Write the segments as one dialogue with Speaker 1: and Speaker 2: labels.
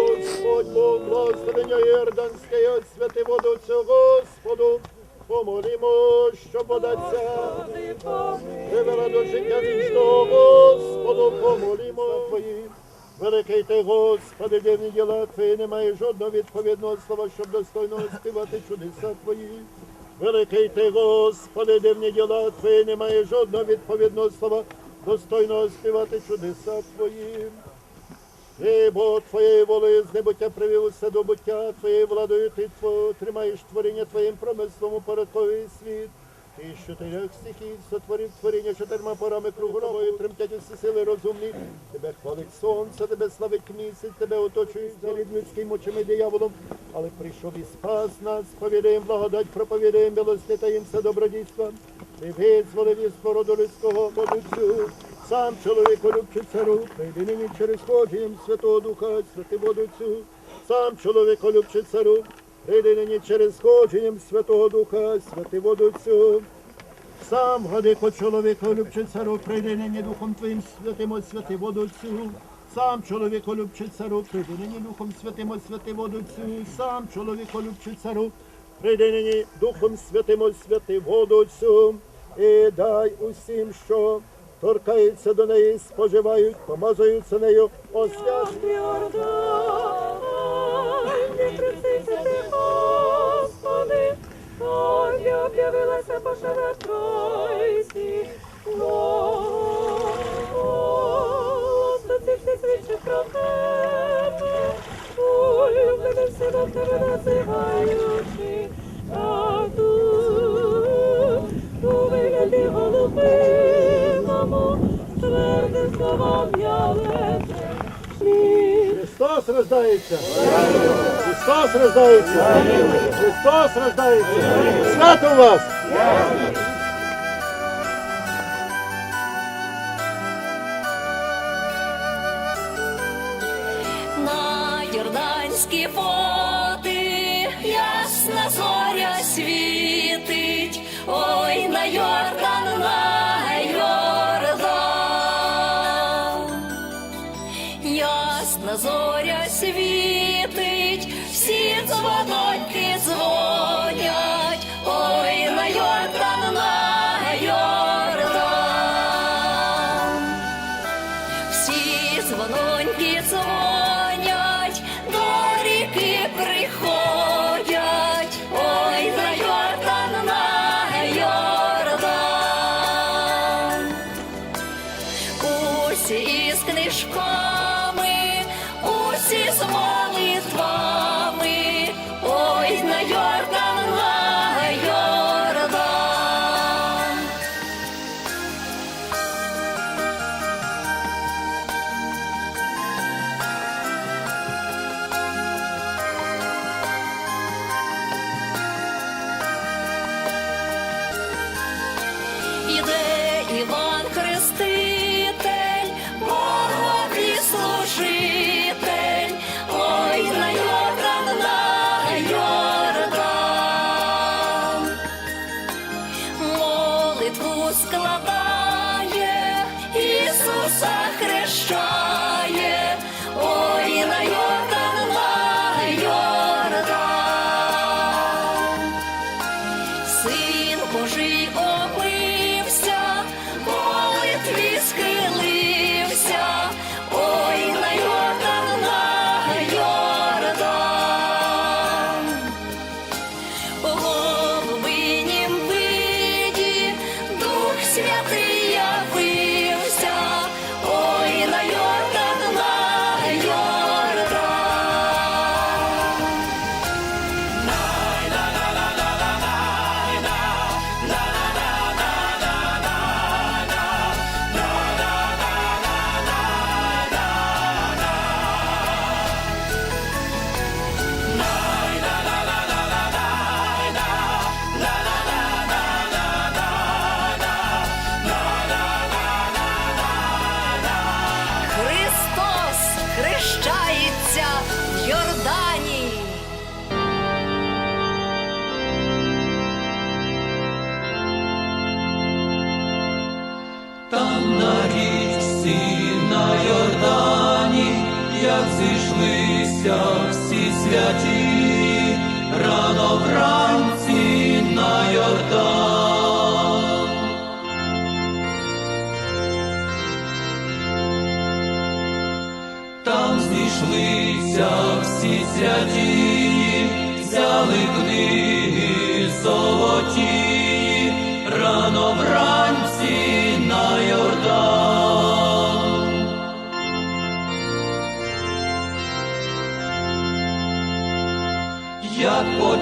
Speaker 1: Господь Бог, благословення Йорданське, освяти воду Господу, помолімо, що податься, привела до життя вічного, Господу, помолімо Твої. Великий ти, Господи, дивні діла Твої, немає жодного відповідного слова, щоб достойно співати чудеса Твої. Великий ти, Господи, дивні діла Твої, немає жодного відповідного слова, достойного співати чудеса Твої. Ти, бо Твоєю волею з небуття привів усе до буття, Твоєю владою ти тримаєш творіння Твоїм промислом упорядковий світ. Ти з чотирьох стихій сотворив творіння чотирма порами кругу тобою, тремтять усі сили розумні. Тебе хвалить сонце, тебе славить місяць, тебе оточують перед людським очами дияволом. Але прийшов і спас нас, повідаєм благодать, проповідаєм милости все добродійства. Ти визволив із породу людського подуцю. Сам чоловіку любче цару, прийди нині через ходженням Святого Духа, святи воду цю. Сам чоловіку любче цару, прийди нині через ходженням Святого Духа, святи воду цю. Сам годико чоловіку любче цару, прийди нині Духом Твоїм святим освяти воду цю. Сам чоловіку любче цару, прийди нині Духом святим освяти воду цю. Сам чоловіку любче цару, прийди нині Духом святим освяти воду цю. І дай усім, що торкаються до неї, споживають, помазуються нею, освяти.
Speaker 2: Господи, ой, об'явилася пошева Тройці. Господи, ти свідчиш про тебе, улюблений синок тебе називаючи, вигляді голубиному твердим словам я лечу.
Speaker 1: Христос рождається! Христос рождається! Христос рождається! Свято вас!
Speaker 3: Там на річці на Йордані зійшлися всі святі, рано вранці на Йордан. Там зійшлися всі святі,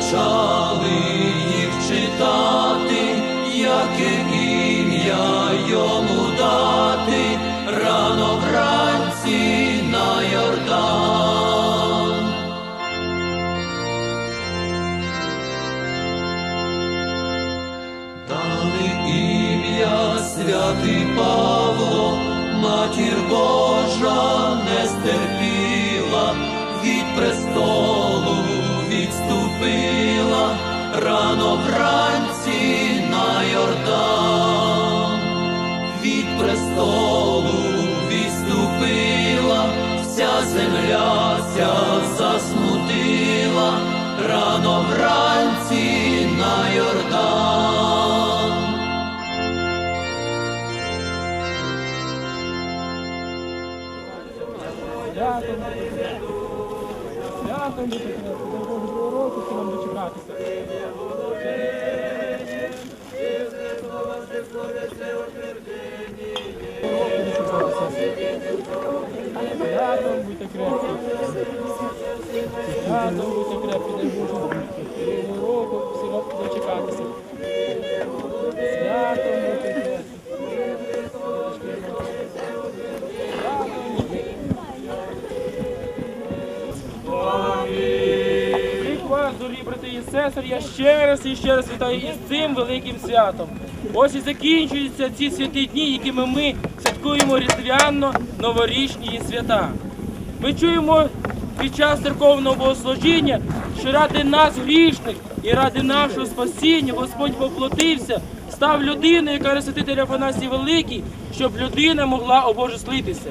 Speaker 3: Як почали їх читати, яке
Speaker 4: Vamos ver o que vai дорогі брати і сестри, я ще раз і ще раз вітаю із цим великим святом. Ось і закінчуються ці святі дні, якими ми святкуємо різдвяно-новорічні свята. Ми чуємо під час церковного богослужіння, що ради нас грішних і ради нашого спасіння Господь поплотився, став людиною, яка Ресвятитель Афанасій Великий, щоб людина могла обожествитися.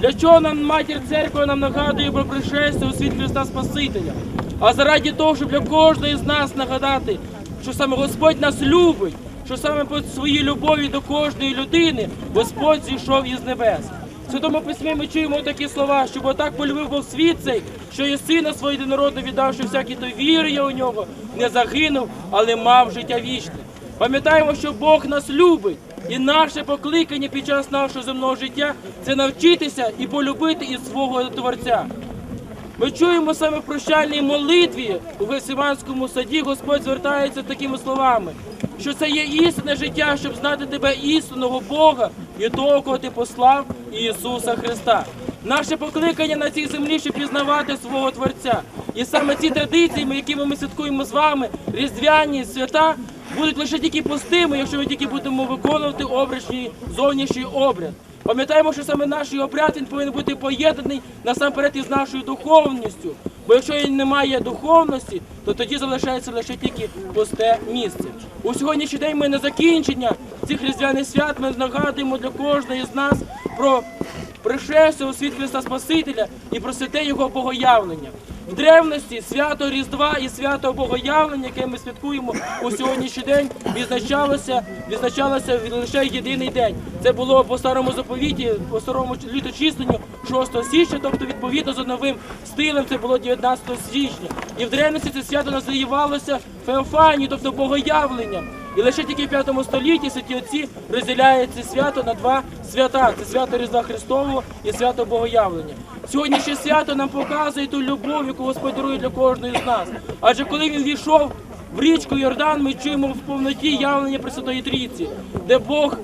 Speaker 4: Для чого нам матір церкви нам нагадує про пришестя у світ Христа Спасителя? А заради того, щоб для кожної з нас нагадати, що саме Господь нас любить, що саме по своїй любові до кожної людини Господь зійшов із небес. В Святому письмі ми чуємо такі слова, щоб отак полюбив Бог світ цей, що і сина свого єдинородного віддавши всякий, хто вірує у нього, не загинув, але мав життя вічне. Пам'ятаємо, що Бог нас любить, і наше покликання під час нашого земного життя це навчитися і полюбити і свого Творця. Ми чуємо саме в прощальній молитві у Гесиманському саді Господь звертається такими словами, що це є істинне життя, щоб знати тебе істинного Бога і того, кого ти послав Ісуса Христа. Наше покликання на цій землі, щоб пізнавати свого Творця. І саме ці традиції, якими ми святкуємо з вами, різдвяні свята, будуть лише тільки пустими, якщо ми тільки будемо виконувати обрачний зовнішній обряд. Пам'ятаємо, що саме наш обряд він повинен бути поєднаний насамперед із нашою духовністю. Бо якщо і немає духовності, то тоді залишається лише тільки пусте місце. У сьогоднішній день ми на закінчення цих різдвяних свят ми нагадуємо для кожної з нас про пришестя у світ Христа Спасителя і про святе Його богоявлення. В древності свято Різдва і свято Богоявлення, яке ми святкуємо у сьогоднішній день, відзначалося, відзначалося лише єдиний день. Це було по старому заповіті, по старому літочисленню 6 січня, тобто відповідно за новим стилем це було 19 січня. І в древності це свято називалося Феофані, тобто Богоявлення. І лише тільки в п'ятому столітті святі отці розділяють це свято на два свята: це свято Різдва Христового і свято Богоявлення. Сьогоднішнє свято нам показує ту любов, яку Господь дарує для кожної з нас. Адже коли він війшов в річку Йордан, ми чуємо в повноті явлення Пресвятої Трійці, де Бог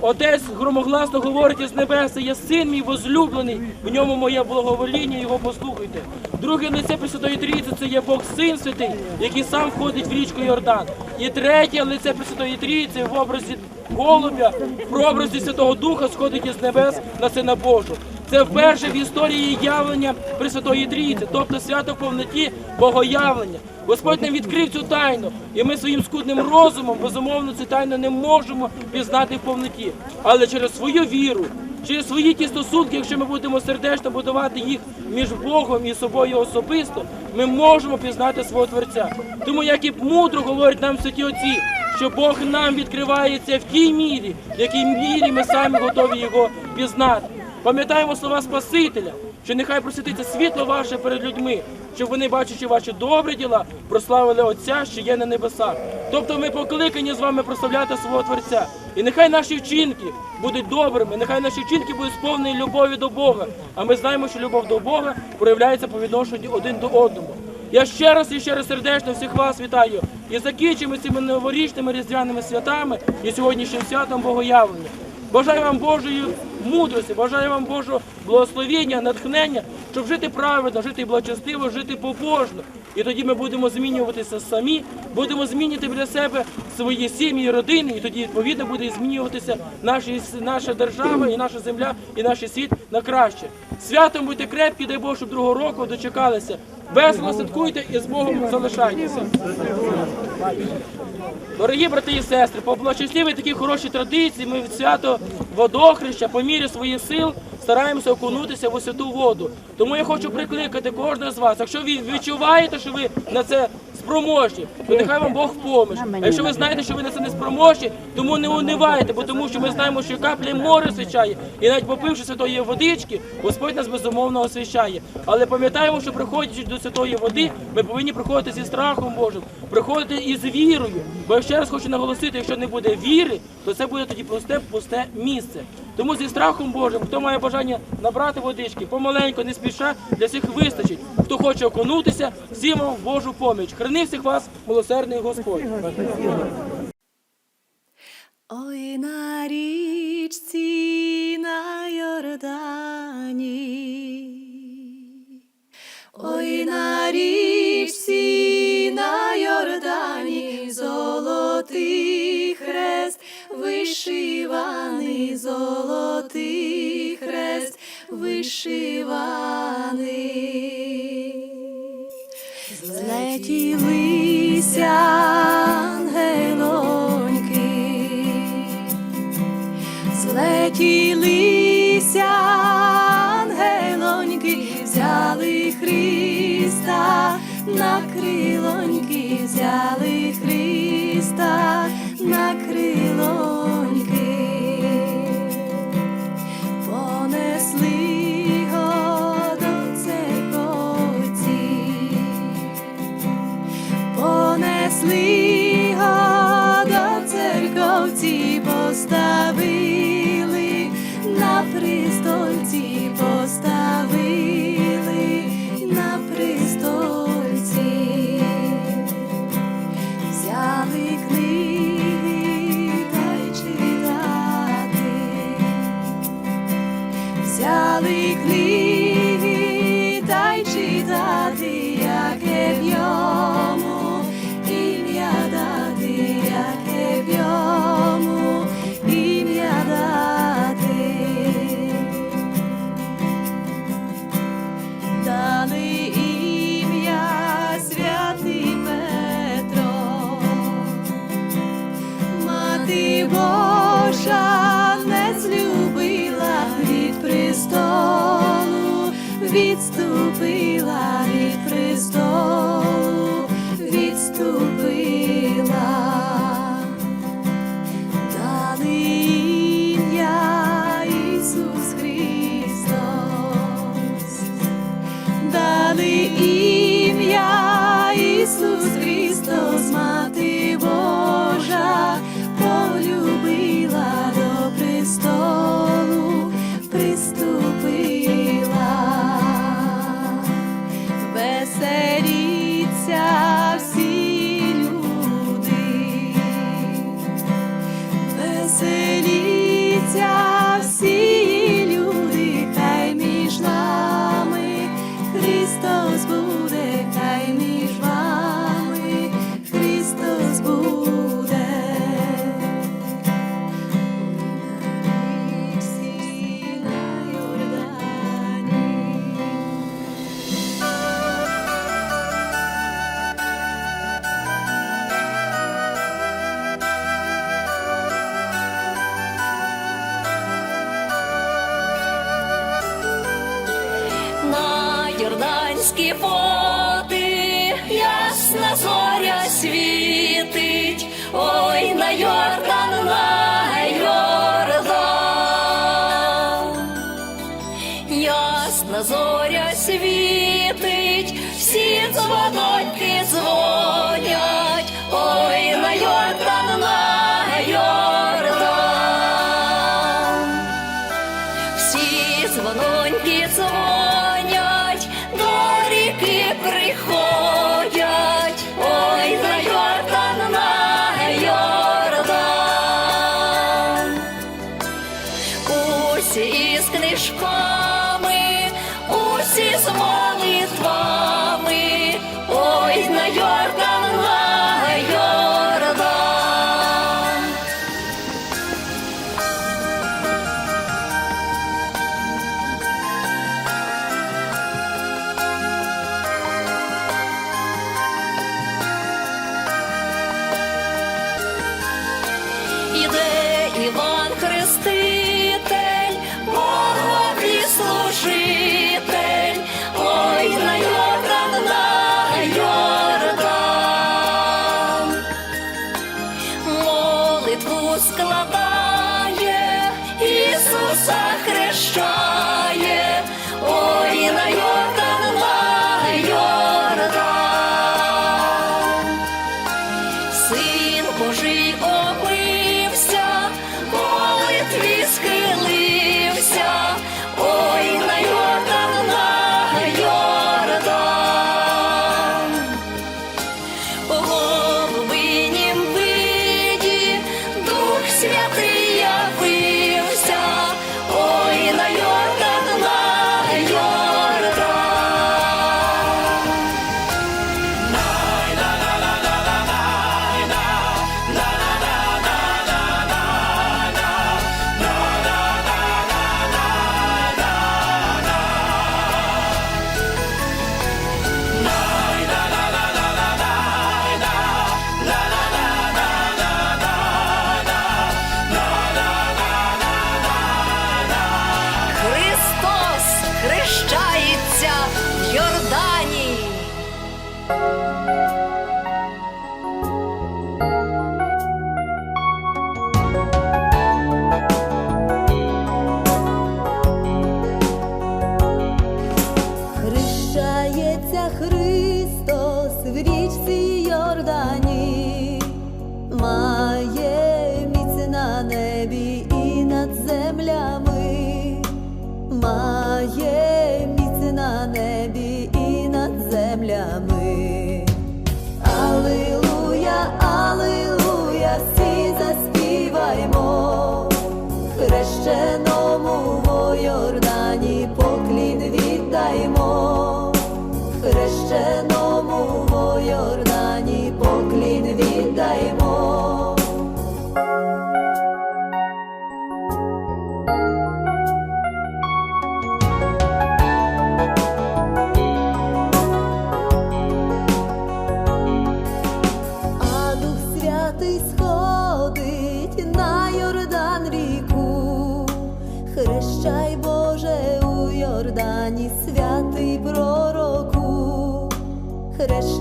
Speaker 4: Отець громогласно говорить із небеса, є син мій возлюблений, в ньому моє благовоління, його послухайте. Друге лице Пресвятої Трійці це є Бог Син Святий, який сам входить в річку Йордан. І третє лице Пресвятої Трійці в образі голубя, в образі Святого Духа сходить із небес на Сина Божого. Це вперше в історії явлення Пресвятої Трійці, тобто свято в повноті Богоявлення. Господь нам відкрив цю тайну, і ми своїм скудним розумом, безумовно, цю тайну не можемо пізнати в повноті. Але через свою віру, через свої ті стосунки, якщо ми будемо сердечно будувати їх між Богом і собою особисто, ми можемо пізнати свого Творця. Тому, як і мудро говорять нам святі отці, що Бог нам відкривається в тій мірі, в якій мірі ми самі готові його пізнати. Пам'ятаємо слова Спасителя, що нехай просвітиться світло ваше перед людьми, щоб вони, бачачи ваші добрі діла, прославили Отця, що є на небесах. Тобто ми покликані з вами прославляти свого Творця. І нехай наші вчинки будуть добрими, нехай наші вчинки будуть сповнені любові до Бога. А ми знаємо, що любов до Бога проявляється по відношенню один до одного. Я ще раз і ще раз сердечно всіх вас вітаю і закінчимо цими новорічними різдвяними святами і сьогоднішнім святом Богоявлення. Бажаю вам Божої мудрості, бажаю вам Божого благословення, натхнення, щоб жити правильно, жити благочестиво, жити побожно. І тоді ми будемо змінюватися самі, будемо змінювати для себе свої сім'ї, родини, і тоді відповідно буде змінюватися наші, наша держава, і наша земля, і наш світ на краще. Святом будьте крепкі, дай Бог, щоб другого року дочекалися. Весело святкуйте і з Богом залишайтеся. Дорогі брати і сестри, по благочестивій такі хороші традиції ми від свято водохреща по мірі своїх сил стараємося окунутися в святу воду. Тому я хочу прикликати кожного з вас. Якщо ви відчуваєте, що ви на це спроможні, то нехай вам Бог поможе. А якщо ви знаєте, що ви на це не спроможні, тому не унивайте, бо тому що ми знаємо, що каплі море освячає, і навіть попивши святої водички, Господь нас безумовно освящає. Але пам'ятаємо, що приходячи до святої води, ми повинні приходити зі страхом Божим, приходити із вірою. Бо я ще раз хочу наголосити, якщо не буде віри, то це буде тоді пусте пусте місце. Тому зі страхом Божим, хто має бажання набрати водички, помаленько, не спіша, для всіх вистачить. Хто хоче окунутися, всім вам Божу поміч. Храни всіх вас, милосердний Господь.
Speaker 5: Ой на річці на Йордані, вишиваний, золотий хрест вишиваний. Злетілися ангелоньки, злетілися ангелоньки, взяли Христа на крилоньки, взяли Христа
Speaker 1: ріки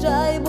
Speaker 6: dry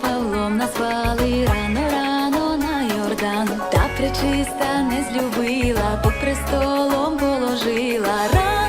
Speaker 6: палом назвали пали рано, рано на Йордан, та причиста не злюбила, Бо престолом положила.